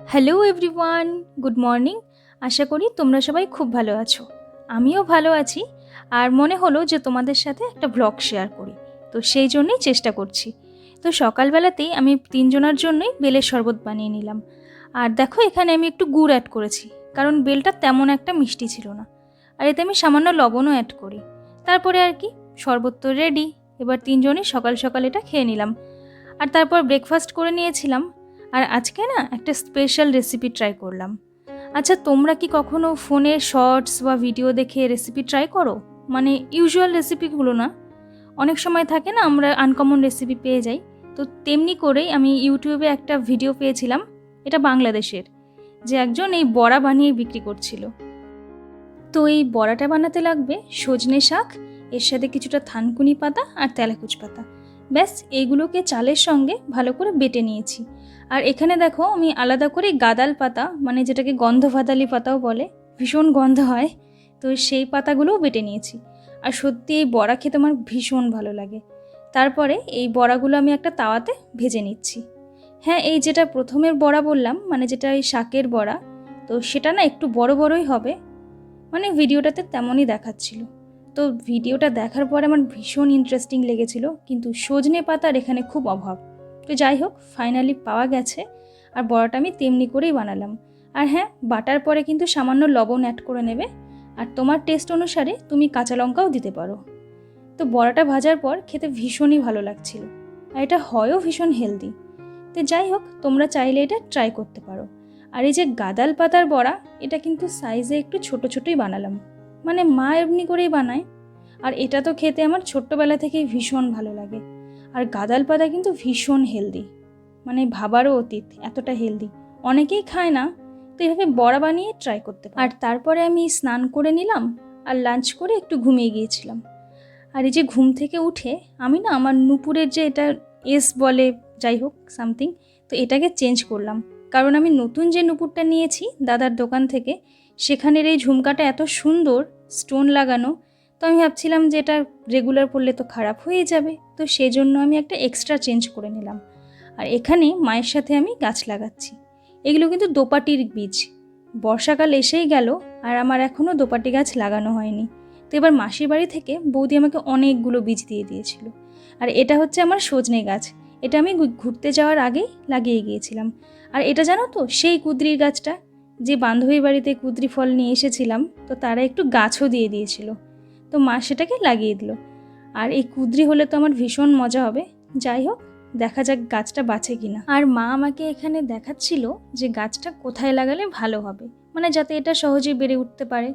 Hello everyone good morning আশা করি তোমরা সবাই খুব ভালো আছো। আমিও ভালো আছি। আর মনে হলো যে তোমাদের সাথে একটা ব্লগ শেয়ার করি। তো সেই জন্যই চেষ্টা করছি। তো সকালবেলাতেই আমি তিনজনের জন্যই বেলের শরবত বানিয়ে নিলাম। আর দেখো, এখানে আমি একটু গুড় অ্যাড করেছি। কারণ বেলটা তেমন একটা মিষ্টি ছিল না। আর এতে আমি সামান্য লবণও অ্যাড করি। তারপরে আর কি, শরবত তো রেডি এবার তিনজনই সকাল সকাল এটা খেয়ে নিলাম। আর তারপর ব্রেকফাস্ট করে নিয়েছিলাম। আর আজকে না একটা স্পেশাল রেসিপি ট্রাই করলাম। আচ্ছা তোমরা কি কখনো ফোনে শর্টস বা ভিডিও দেখে রেসিপি ট্রাই করো? মানে ইউজুয়াল রেসিপিগুলো না। অনেক সময় থাকে না, আমরা আনকমন রেসিপি পেয়ে যাই। তো তেমনি করেই আমি ইউটিউবে একটা ভিডিও পেয়েছিলাম, এটা বাংলাদেশের, যে একজন এই বড়া বানিয়ে বিক্রি করছিল। তো এই বড়াটা বানাতে লাগবে সজনে শাক, এর সাথে কিছুটা থানকুনি পাতা আর তেলাকুচ পাতা। ব্যাস এইগুলোকে চালের সঙ্গে ভালো করে বেটে নিয়েছি। আর এখানে দেখো, আমি আলাদা করে গাদাল পাতা মানে যেটাকে গন্ধ ভাদালি পাতাও বলে, ভীষণ গন্ধ হয়, তো সেই পাতাগুলোও বেটে নিয়েছি। আর সত্যি এই বড়া খেতে আমার ভীষণ ভালো লাগে। তারপরে এই বড়াগুলো আমি একটা তাওয়াতে ভেজে নিচ্ছি। হ্যাঁ এই যেটা প্রথমের বড়া বললাম মানে যেটা এই শাকের বড়া, তো সেটা না একটু বড় বড়ই হবে মানে ভিডিওটাতে তেমনই দেখাচ্ছিল। তো ভিডিওটা দেখার পরে আমার ভীষণ ইন্টারেস্টিং লেগেছিল, কিন্তু সজনে পাতার এখানে খুব অভাব। তো যাই হোক ফাইনালি পাওয়া গেছে, আর বড়াটা আমি তেমনি করেই বানালাম। আর হ্যাঁ বাটার পরে কিন্তু সামান্য লবণ অ্যাড করে নেবে, আর তোমার টেস্ট অনুসারে তুমি কাঁচা লঙ্কাও দিতে পারো। তো বড়াটা ভাজার পর খেতে ভীষণই ভালো লাগছিল, আর এটা হয়ও ভীষণ হেলদি তো যাই হোক, তোমরা চাইলে এটা ট্রাই করতে পারো। আর এই যে গাদাল পাতার বড়া, এটা কিন্তু সাইজে একটু ছোট ছোটই বানালাম। মানে মা এমনি করেই বানায়। আর এটা তো খেতে আমার ছোট্টবেলা থেকেই ভীষণ ভালো লাগে। আর গাদাল পাতা কিন্তু ভীষণ হেলদি মানে ভাবারও অতীত, এতটা হেলদি অনেকেই খায় না, তো এভাবে বড়া বানিয়ে ট্রাই করতে আর তারপরে আমি স্নান করে নিলাম আর লাঞ্চ করে একটু ঘুমিয়ে গিয়েছিলাম। আর এই যে ঘুম থেকে উঠে আমি না আমার নুপুরের যে এটা এস বলে যাই হোক সামথিং তো এটাকে চেঞ্জ করলাম। কারণ আমি নতুন যে নুপুরটা নিয়েছি দাদার দোকান থেকে সেখানের এই ঝুমকাটা এত সুন্দর স্টোন লাগানো, তো আমি ভাবছিলাম যে এটা রেগুলার পরলে তো খারাপ হয়ে যাবে। তো সেই জন্য আমি একটা এক্সট্রা চেঞ্জ করে নিলাম। আর এখানে মায়ের সাথে আমি গাছ লাগাচ্ছি। এগুলো কিন্তু দোপাটির বীজ। বর্ষাকাল এসেই গেল আর আমার এখনও দোপাটি গাছ লাগানো হয়নি। তো এবার মাসির বাড়ি থেকে বৌদি আমাকে অনেকগুলো বীজ দিয়ে দিয়েছিল। আর এটা হচ্ছে আমার সজনে গাছ। এটা আমি ঘুরতে যাওয়ার আগেই লাগিয়ে গিয়েছিলাম। আর এটা জানো তো, সেই কুদ্রির গাছটা যে বান্ধবীর বাড়িতে কুদ্রি ফল নিয়ে এসেছিলাম, তো তারা একটু গাছও দিয়ে দিয়েছিল। তো মা সেটাকে লাগিয়ে দিল। আর এই কুদ্রি হলে তো আমার ভীষণ মজা হবে। যাই হোক, দেখা যাক গাছটা বাঁচে কিনা। আর মা আমাকে এখানে দেখাচ্ছিল যে গাছটা কোথায় লাগালে ভালো হবে। মানে যাতে এটা সহজেই বেড়ে উঠতে পারে।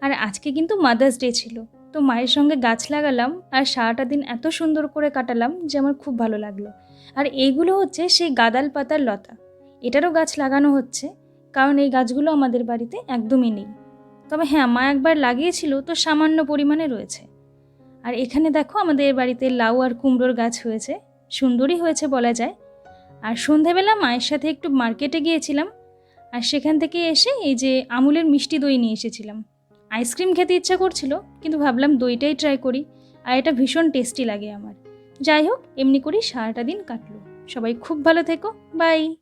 আর আজকে কিন্তু মাদার্স ডে ছিল। তো মায়ের সঙ্গে গাছ লাগালাম আর সারাটা দিন এত সুন্দর করে কাটালাম যে আমার খুব ভালো লাগল। আর এইগুলো হচ্ছে সেই গাদাল পাতার লতা। এটারও গাছ লাগানো হচ্ছে। কারণ এই গাছগুলো আমাদের বাড়িতে একদমই নেই। তবে হ্যাঁ মা একবার লাগিয়েছিল, তো সামান্য পরিমাণে রয়েছে। আর এখানে দেখো, আমাদের বাড়িতে লাউ আর কুমড়োর গাছ হয়েছে। সুন্দরই হয়েছে বলা যায়। আর সন্ধেবেলা মায়ের সাথে একটু মার্কেটে গিয়েছিলাম। আর সেখান থেকে এসে এই যে আমুলের মিষ্টি দই নিয়ে এসেছিলাম। আইসক্রিম খেতে ইচ্ছা করছিল, কিন্তু ভাবলাম দইটাই ট্রাই করি। আর এটা ভীষণ টেস্টি লাগে আমার। যাই হোক, এমনি করেই সারাটা দিন কাটলো। সবাই খুব ভালো থেকো। বাই